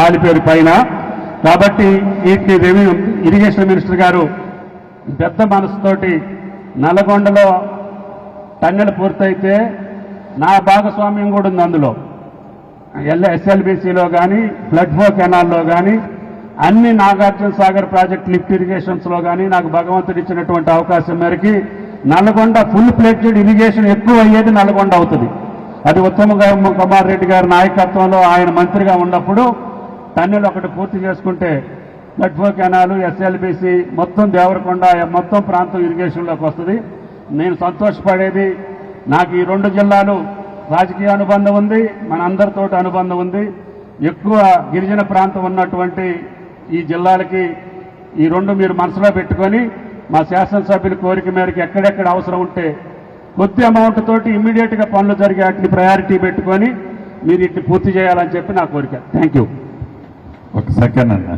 కాలిపేరు పైన. కాబట్టి వీటిని రెవెన్యూ ఇరిగేషన్ మినిస్టర్ గారు పెద్ద మనసుతోటి నల్గొండలో టన్నెలు పూర్తయితే నా భాగస్వామ్యం కూడా ఉంది అందులో. ఎల్ ఎస్ఎల్బిసిలో కానీ ఫ్లడ్ ఫో కెనాల్లో కానీ అన్ని నాగార్జున సాగర్ ప్రాజెక్ట్ లిఫ్ట్ ఇరిగేషన్స్లో కానీ నాకు భగవంతుడు ఇచ్చినటువంటి అవకాశం మేరకి నల్గొండ ఫుల్ ప్లేటెడ్ ఇరిగేషన్ ఎక్కువ అయ్యేది నల్గొండ అవుతుంది. అది ఉత్తమ కుమార్ రెడ్డి గారి నాయకత్వంలో ఆయన మంత్రిగా ఉన్నప్పుడు టన్నులు ఒకటి పూర్తి చేసుకుంటే ఫ్లడ్ కెనాలు ఎస్ఎల్బిసి మొత్తం దేవరకొండ మొత్తం ప్రాంతం ఇరిగేషన్లోకి వస్తుంది. నేను సంతోషపడేది నాకు ఈ రెండు జిల్లాలు రాజకీయ అనుబంధం ఉంది మన అందరితో అనుబంధం ఉంది. ఎక్కువ గిరిజన ప్రాంతం ఉన్నటువంటి ఈ జిల్లాలకి ఈ రెండు మీరు మనసులో పెట్టుకొని మా శాసనసభ్యుల కోరిక మేరకు ఎక్కడెక్కడ అవసరం ఉంటే కొద్ది అమౌంట్ తోటి ఇమ్మీడియట్గా పనులు జరిగే వాటిని ప్రయారిటీ పెట్టుకొని మీరు ఇట్ని పూర్తి చేయాలని చెప్పి నా కోరిక. థ్యాంక్ యూ సెకండ్ అన్న